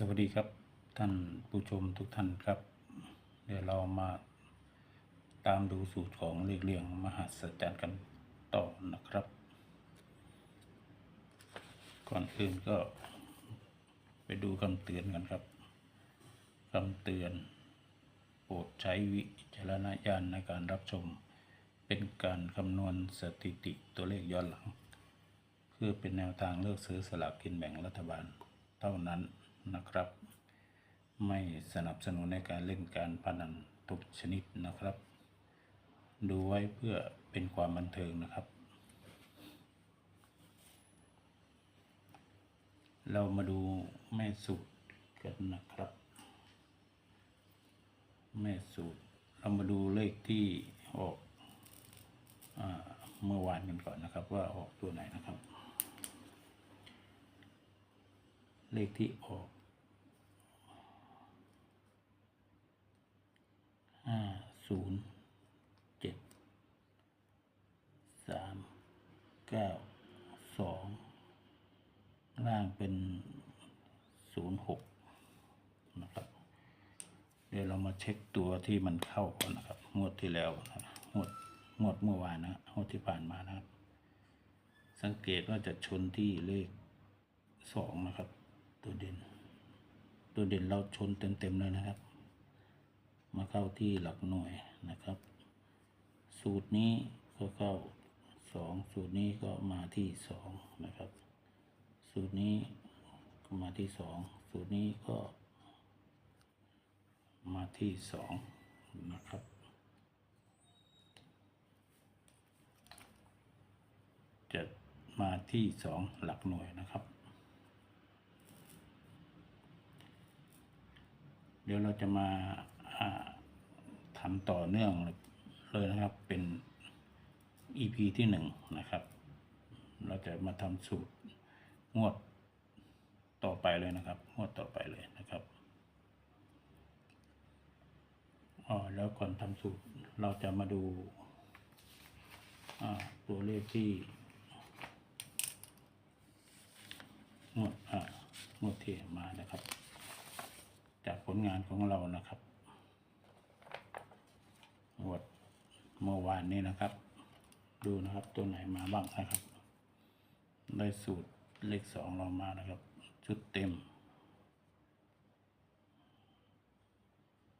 สวัสดีครับท่านผู้ชมทุกท่านครับ เดี๋ยวเรามาตามดูสูตรของเลขเลี่ยงมหัศจรรย์กันต่อนะครับ ก่อนอื่นก็ไปดูคำเตือนกันครับคำเตือน โปรดใช้วิจารณญาณในการรับชม เป็นการคำนวณสถิติตัวเลขย้อนหลัง เพื่อเป็นแนวทางเลือกซื้อสลากกินแบ่งรัฐบาลเท่านั้น นะครับ ไม่สนับสนุนในการเล่นการพนันทุกชนิดนะครับ ดูไว้เพื่อเป็นความบันเทิงนะครับ เรามาดูแม่สูตรกันนะครับ แม่สูตรเรามาดูเลขที่ออกอเมื่อวานกันก่อนนะครับ ว่าออกตัวไหนนะครับ เลขที่ออก ห้าศูนย์เจ็ดสามเก้าสองล่างเป็นศูนย์หกนะครับ เดี๋ยวเรามาเช็คตัวที่มันเข้าก่อนนะครับงวดที่แล้วนะงวดงวดเมื่อวานนะงวดที่ผ่านมานะครับ สังเกตว่าจะชนที่เลขสองนะครับ ตัวเด่นตัวเด่นเราชนเต็มๆเลยนะครับ มาเข้าที่หลักหน่วยนะครับ สูตรนี้ก็เข้าสองสูตรนี้ก็มาที่สองนะครับ สูตรนี้ก็มาที่สองสูตรนี้ก็ มาที่สองนะครับจะมาที่สองหลักหน่วยนะครับ เดี๋ยวเราจะมา ทำต่อเนื่องเลยนะครับ เป็น EP ที่หนึ่งนะครับ เราจะมาทำสูตรงวดต่อไปเลยนะครับงวดต่อไปเลยนะครับอ๋อแล้วก่อนทำสูตรเราจะมาดูตัวเลขที่งวดงวดที่มานะครับ จากผลงานของเรานะครับ งวดเมื่อวานนี้นะครับ ดูนะครับตัวไหนมาบ้างนะครับ ได้สูตรเลขสองเรามานะครับ ชุดเต็ม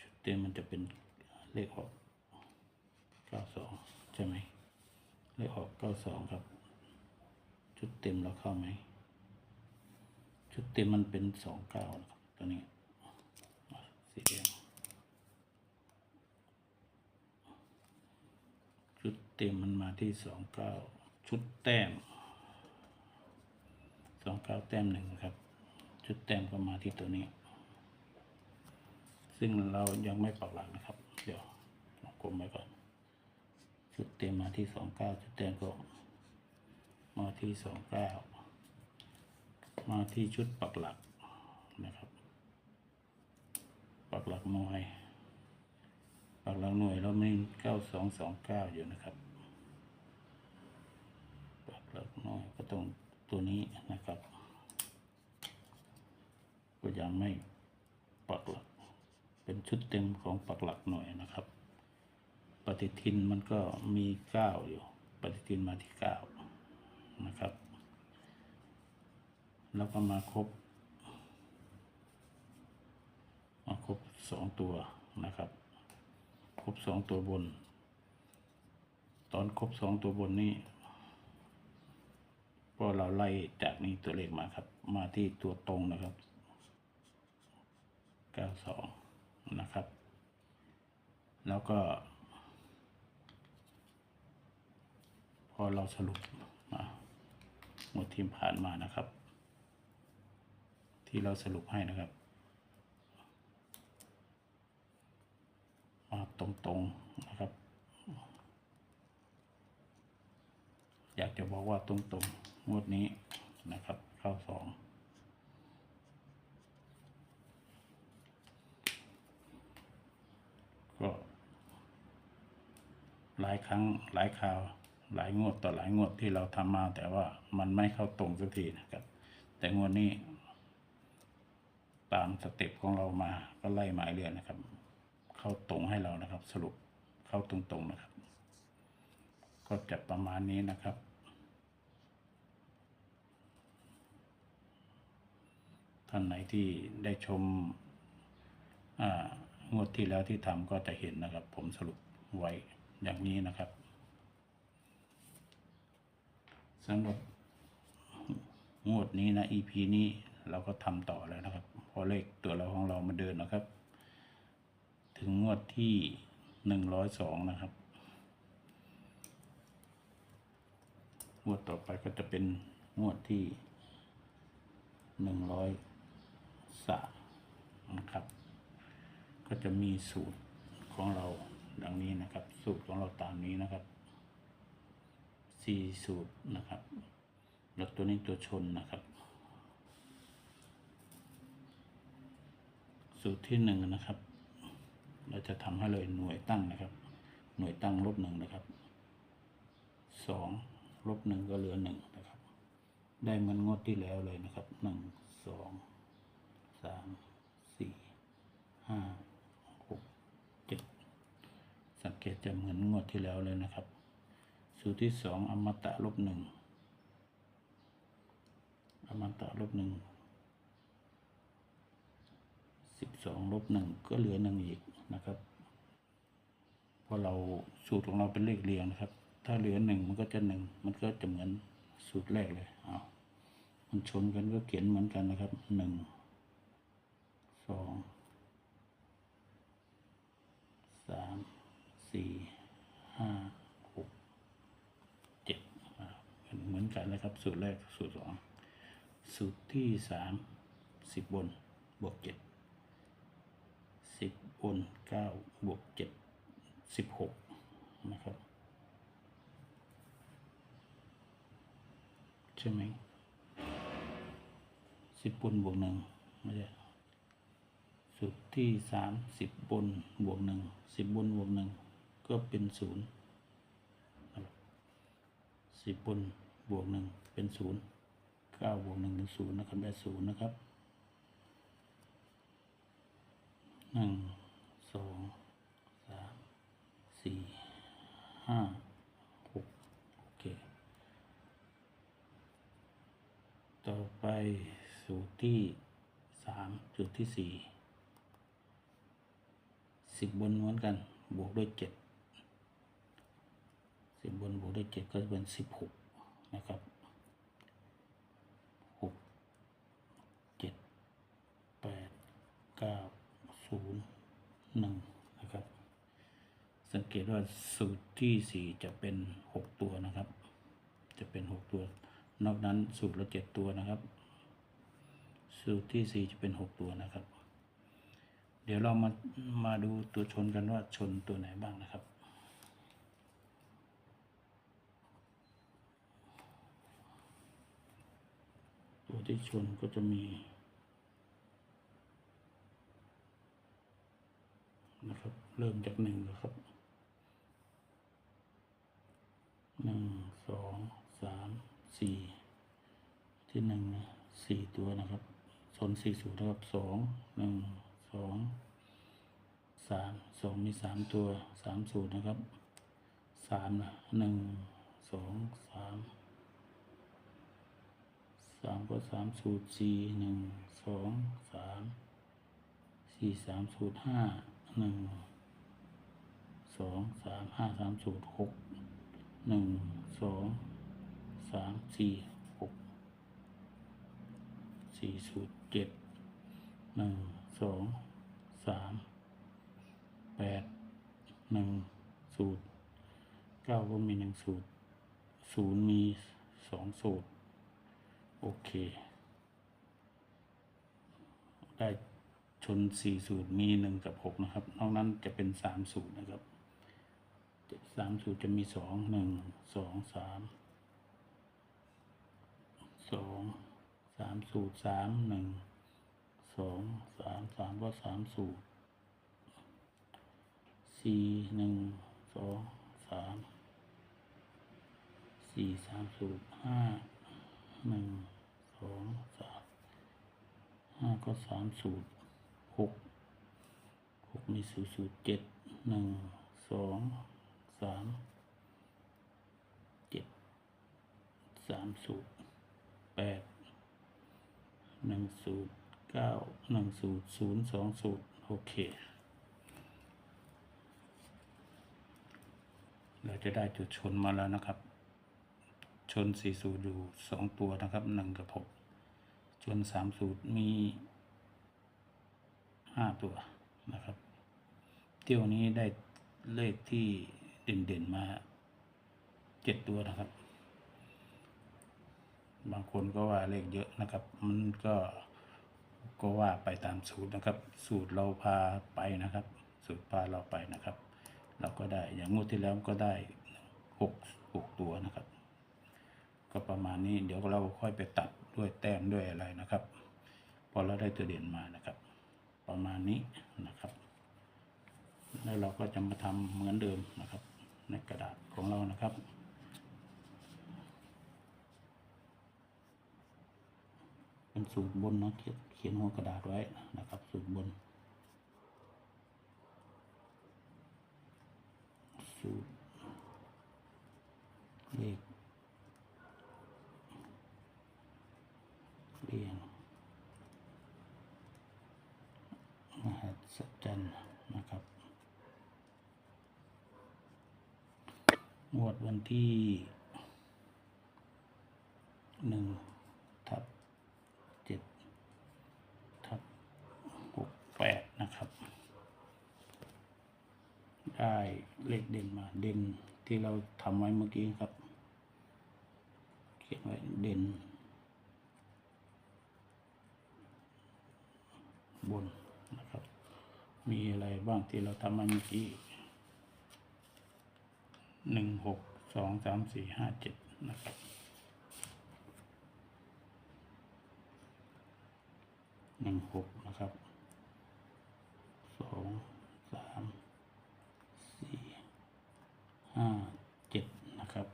ชุดเต็มมันจะเป็นเลขออกเก้าสองใช่ไหมเลขออกเก้าสองครับ ชุดเต็มเราเข้าไหมชุดเต็มมันเป็นสองเก้านะครับตัวนี้สีแดงชุด เต็มมันมาที่สองเก้าชุดแต้มสองเก้าแต้มหนึ่งครับ ชุดแต้มก็มาที่ตัวนี้ ซึ่งเรายังไม่ปักหลักนะครับ เดี๋ยวกลมไว้ก่อนชุดเต็มมาที่สองเก้าชุดแต้มก็มาที่สองเก้ามาที่ชุดปักหลักนะครับ ปักหลักหน่วย ปักหลักหน่วยเรามีเก้าสองสองเก้าอยู่นะครับ หลักน่วยก็ต้องตัวนี้นะครับ ก็ยังไม่ปักหลัก เป็นชุดเต็มของปักหลักหน่วยนะครับ ปฏิทินมันก็มีเก้าอยู่ ปฏิทินมาที่เก้านะครับ แล้วก็มาครบมาครบสองตัวนะครับ ครบสองตัวบน ตอนครบสองตัวบนนี้ พอเราไล่จากนี้ตัวเลขมาครับ มาที่ตัวตรงนะครับเก้าสองนะครับ แล้วก็ พอเราสรุปมาหมดทีมผ่านมานะครับ ที่เราสรุปให้นะครับ มาตรงๆนะครับ อยากจะบอกว่าตรงๆงวดนี้นะครับ เข้าสองก็หลายครั้งหลายคราว หลายงวดต่อหลายงวดที่เราทำมา แต่ว่ามันไม่เข้าตรงสักทีนะครับ แต่งวดนี้ ตามสเต็ปของเรามาก็ไล่หมายเรียนนะครับ เข้าตรงให้เรานะครับ สรุปเข้าตรงๆนะครับ ก็จะประมาณนี้นะครับ ท่านไหนที่ได้ชมงวดที่แล้วที่ทำก็จะเห็นนะครับ ผมสรุปไว้อย่างนี้นะครับสำหรับงวดนี้นะ EP นี้เราก็ทำต่อแล้วนะครับเพอเลขตัวเราของเรามาเดินนะครับ ถึงงวดที่หนึ่งร้อยสองนะครับงวดต่อไปก็จะเป็นงวดที่หนึ่งร้อย สามนะครับ ก็จะมีสูตรของเราดังนี้นะครับ สูตรของเราตามนี้นะครับสี่สูตรนะครับแล้วตัวนี้ตัวชนนะครับ สูตรที่หนึ่งนะครับ เราจะทำให้เลยหน่วยตั้งนะครับ หน่วยตั้งลบหนึ่งนะครับสองลบหนึ่งก็เหลือหนึ่งนะครับ ได้เหมือนงวดที่แล้วเลยนะครับหนึ่งสองามสี่ห้าหกเจ็ดสังเกตจะเหมือนงวดที่แล้วเลยนะครับ สูตรที่สองอมตะลบหนึ่งอมตะลบหนึ่งสิบสองลบหนึ่งก็เหลือหนึ่งอีกนะครับเพราะเราสูตรของเราเป็นเลขเรียงนะครับ ถ้าเหลือหนึ่งมันก็จะหนึ่งมันก็จะเหมือนสูตรแรกเลยเอามันชนกันก็เขียนเหมือนกันนะครับหนึ่ง สองสามสี่ห้าหกเจ็ดเหมือนกันนะครับ สูตรแรกสูตรสองสูตรที่สามสิบบนบวกเจ็ดสิบบนเก้าบวกเจ็ดสิบหกนะครับใช่ไหมสิบบนบวกหนึ่งไม่ใช่ สุดที่สามสิบบนบวกหนึ่งสิบบนบวกหนึ่งก็เป็นศูนย์สิบบนบวกหนึ่งเป็นศูนย์เก้าบวกหนึ่งเป็นศูนย์นะครับได้ศูนย์นะครับหนึ่งสองสามสี่ห้าหกโอเค ต่อไปสูตรที่สามสูตรที่สี่ สิบบนเหมือนกัน บวกด้วยเจ็ดสิบบนบวกด้วยเจ็ดก็จะเป็นสิบหกนะครับหกเจ็ดแปดเก้าศูนย์หนึ่งนะครับ สังเกตว่าสูตรที่สี่จะเป็นหกตัวนะครับ จะเป็นหกตัว นอกนั้นสูตรละเจ็ดตัวนะครับ สูตรที่สี่จะเป็นหกตัวนะครับ เดี๋ยวเรามามาดูตัวชนกันว่าชนตัวไหนบ้างนะครับ ตัวที่ชนก็จะมีนะครับเริ่มจากหนึ่งนะครับหนึ่งสองสามสี่ที่หนึ่งนะสี่ตัวนะครับโซนสี่สูตรนะครับสองหนึ่ง สามสองมีสามตัวสามสูตรนะครับสามนะหนึ่งสองสามสามก็สามสูตรสี่หนึ่งสองสามสี่สามสูตรห้าหนึ่งสองสามห้าสามสูตรหกหนึ่งสองสามสี่หกสี่สูตรเจ็ดหนึ่งสองสาม แปดหนึ่งสูตรเก้าก็มีหนึ่งสูตรศูนย์มีสองสูตร โอเค ได้ชนสี่สูตรมีหนึ่งกับหกนะครับ นอกนั้นจะเป็นสามสูตรนะครับสามสูตรจะมีสองหนึ่งสองสามสองสามสูตรสามหนึ่งสองสามสามก็สามสูตร สี่หนึ่งสองสามสี่สามสูตรห้าหนึ่งสองสามห้าก็สามสูตรหกหกมีสูตรสูตรเจ็ดหนึ่งสองสามเจ็ดสามสูตรแปดหนึ่งสูตรเก้าหนึ่งสูตรศูนย์สองสูตรโอเค เราจะได้จุดชนมาแล้วนะครับ ชนสี่สูตรอยู่สองตัวนะครับหนึ่งกับหกชนสามสูตรมีห้าตัวนะครับ เที่ยวนี้ได้เลขที่เด่นๆมาเจ็ดตัวนะครับ บางคนก็ว่าเลขเยอะนะครับ มันก็ก็ว่าไปตามสูตรนะครับ สูตรเราพาไปนะครับ สูตรพาเราไปนะครับ เราก็ได้ อย่างงวดที่แล้วก็ได้หกหกตัวนะครับ ก็ประมาณนี้เดี๋ยวเราค่อยไปตัดด้วยแต้มด้วยอะไรนะครับ พอเราได้ตัวเด่นมานะครับ ประมาณนี้นะครับ แล้วเราก็จะมาทำเหมือนเดิมนะครับ ในกระดาษของเรานะครับเป็นสูตรบนเนาะเขียนเขียนหัวกระดาษไว้นะครับ สูตรบน สูตรเลขเรียงมหัศจรรย์นะครับ งวดวันที่หนึ่งทับเจ็ดทับหกแปดนะครับ ได้ เลขเด่นมา เด่นที่เราทำไว้เมื่อกี้ครับ เขียนไว้เด่น บนนะครับ มีอะไรบ้างที่เราทำมาเมื่อกี้หนึ่งหกสองสามสี่ห้าเจ็ดนะครับหนึ่งหกนะครับสองสามสี่ ห้าเจ็ดนะครับ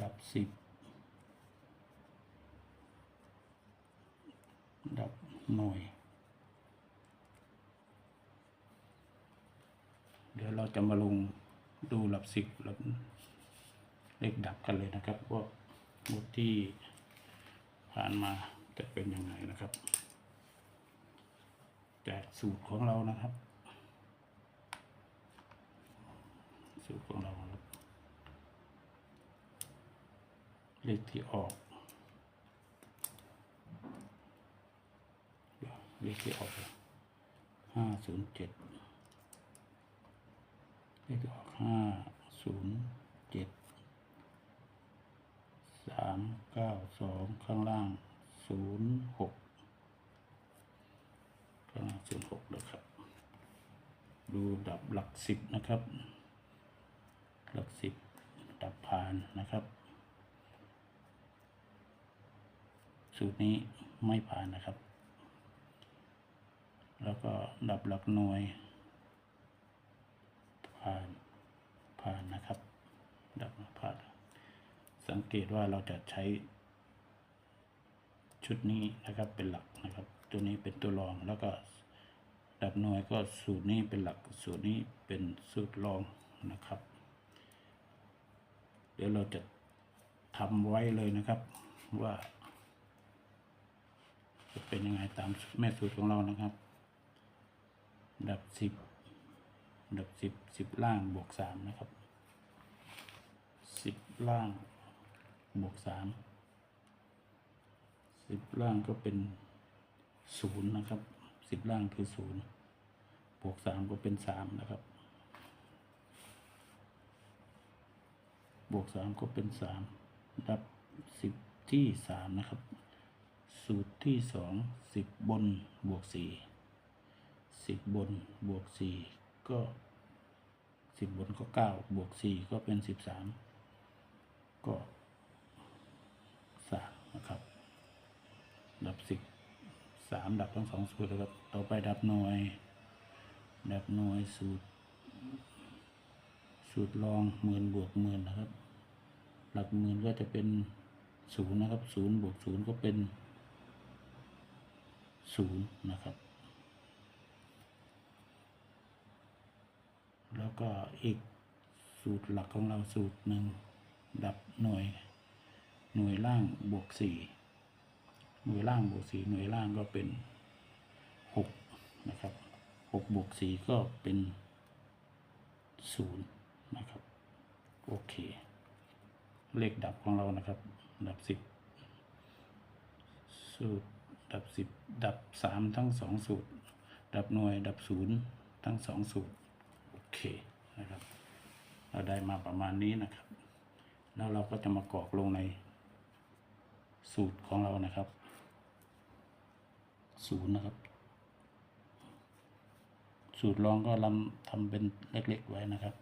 ดับสิบดับหน่วย เดี๋ยวเราจะมาลงดูหลับสิบหลับเลขดับกันเลยนะครับว่าหมดที่ผ่านมาจะเป็นยังไงนะครับ จากสูตรของเรานะครับ สูตรของเราเลขที่ออกเลขที่ออกห้าศูนย์เจ็ดเลขที่ออกห้าศูนย์เจ็ดสามเก้าสองข้างล่างศูนย์หก ศูนย์หกนะครับ ดูดับหลักสิบนะครับ หลักสิบดับผ่านนะครับ สูตรนี้ไม่ผ่านนะครับ แล้วก็ดับหลักหน่วย ผ่านผ่านนะครับ ดับผ่านสังเกตว่าเราจะใช้ชุดนี้นะครับเป็นหลักนะครับ ตัวนี้เป็นตัวรองแล้วก็ดับหน่วยก็สูตรนี้เป็นหลักสูตรนี้เป็นสูตรรองนะครับ เดี๋ยวเราจะทำไว้เลยนะครับว่า จะเป็นยังไงตามแม่สูตรของเรานะครับ ดับสิบดับสิบสิบล่างบวกสามนะครับสิบล่างบวกสามสิบล่างก็เป็น ศูนย์นะครับสิบล่างคือศูนย์บวกสามก็เป็นสามนะครับ บวกสามก็เป็นสามดับสิบที่สามนะครับ สูตรที่สองสิบบนบวกสี่สิบบนบวกสี่ก็สิบบนก็เก้าบวกสี่ก็เป็นสิบสามก็สามนะครับ ดับสิบ สามดับทั้งสองสูตรนะครับ ต่อไปดับหน่วย ดับหน่วยสูตร สูตรรองหมื่นบวกหมื่นนะครับ หลักหมื่นก็จะเป็นศูนย์นะครับศูนย์บวกศูนย์ก็เป็นศูนย์นะครับ แล้วก็อีกสูตรหลักของเราสูตรหนึ่งดับหน่วย หน่วยล่างบวกสี่ หน่วยล่างบวกสี่หน่วยล่างก็เป็นหกนะครับหกบวกสี่ก็เป็นศูนย์นะครับ โอเค เลขดับของเรานะครับ ดับสิบสูตรดับสิบดับสามทั้งสองสูตร ดับหน่วยดับศูนย์ทั้งสองสูตร โอเคนะครับ เราได้มาประมาณนี้นะครับ แล้วเราก็จะมากรอกลงในสูตรของเรานะครับ ศูนย์นะครับ สูตรรองก็ลำทำเป็นเล็กๆไว้นะครับ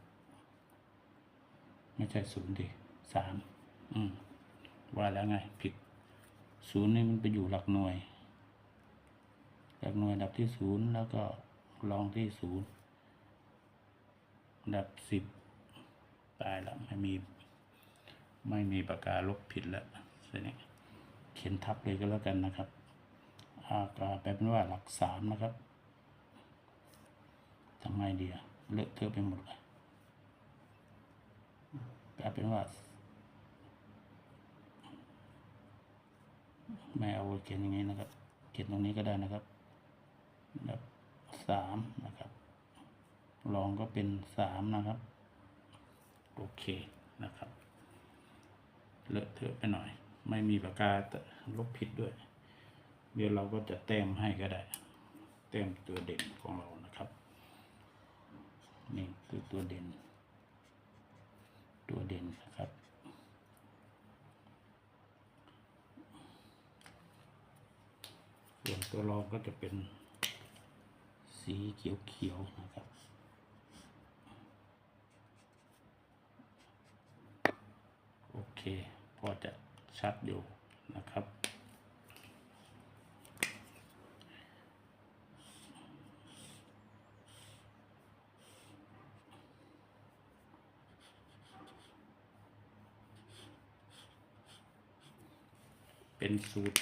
ไม่ใช่ศูนย์ดิสามอืมว่าแล้วไงผิดศูนย์นี่มันไปอยู่หลักหน่วย หลักหน่วยดับที่ศูนย์แล้วก็รองที่ศูนย์ดับสิบตายล้วไม่มีไม่มีปากกาลบผิดแล้วทีนี้เขียนทับเลยก็แล้วกันนะครับ อากาแปลเป็นว่าหลักสามนะครับทำไงดีอะเลอะเทอะไปหมดเลยแปลเป็นว่าไม่เอาเขียนอย่างนี้นะครับ เขียนตรงนี้ก็ได้นะครับแบบสามนะครับรองก็เป็นสามนะครับ โอเคนะครับ เลอะเทอะไปหน่อย ไม่มีปากกาลบผิดด้วย เดี๋ยวเราก็จะแต้มให้ก็ได้ แต้มตัวเด่นของเรานะครับ นี่คือตัวเด่น ตัวเด่นนะครับ ส่วนตัวรองก็จะเป็นสีเขียวๆนะครับโอเค พอจะชัดอยู่นะครับ เป็นสูตร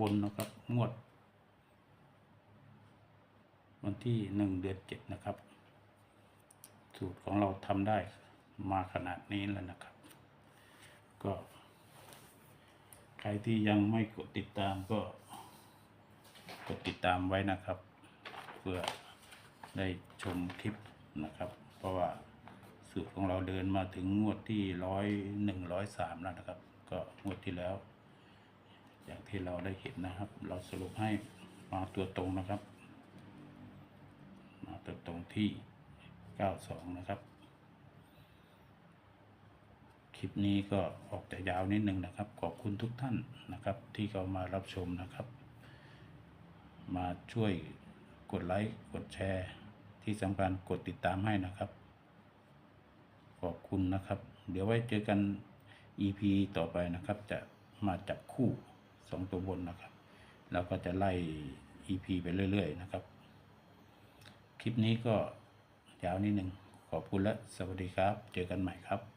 บนนะครับ งวด วันที่หนึ่งเดือนเจ็ดนะครับ สูตรของเราทำได้มาขนาดนี้แล้วนะครับ ก็ ใครที่ยังไม่กดติดตามก็ กดติดตามไว้นะครับ เพื่อได้ชมคลิปนะครับ เพราะว่าสูตรของเราเดินมาถึงงวดที่ร้อยหนึ่งร้อยสามแล้วนะครับ ก็งวดที่แล้ว อย่างที่เราได้เห็นนะครับ เราสรุปให้มาตัวตรงนะครับ มาตัวตรงที่ 92 นะครับ คลิปนี้ก็ออกแต่ยาวนิดนึงนะครับ ขอบคุณทุกท่านนะครับ ที่เข้ามารับชมนะครับ มาช่วยกดไลค์กดแชร์ที่สำคัญกดติดตามให้นะครับ ขอบคุณนะครับ เดี๋ยวไว้เจอกัน EP ต่อไปนะครับจะมาจับคู่ สองตัวบนนะครับแล้วก็จะไล่ EP ไปเรื่อย ๆ นะครับ คลิปนี้ก็ยาวนิดหนึ่งขอบคุณและสวัสดีครับ เจอกันใหม่ครับ